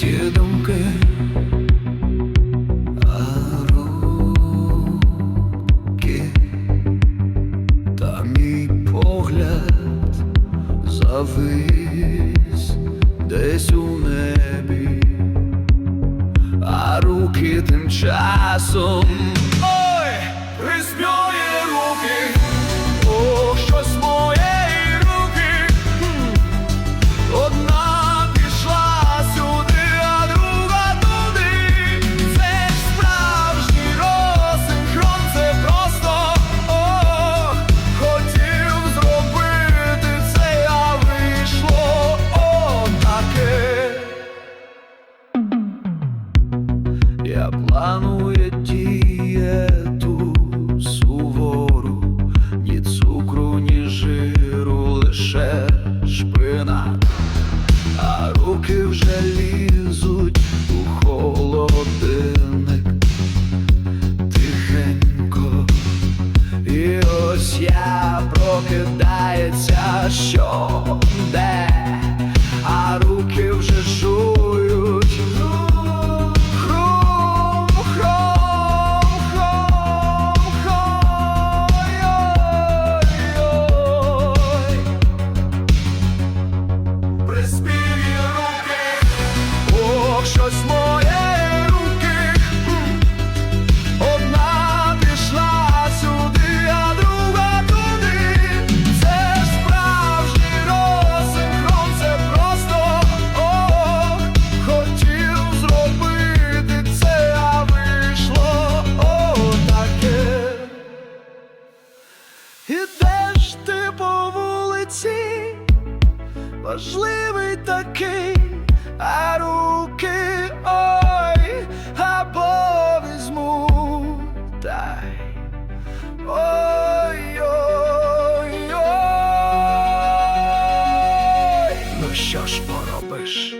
ті думки. А руки та мій погляд завис десь у небі, а руки тим часом. Я планую дієту сувору, ні цукру, ні жиру, лише шпина, а руки вже лізуть у холодильник. Тихенько, і ось я прокидається що щодень. важливий такий, а руки ой, або візьму дай. Ой, ой, ой, ну що ж поробиш?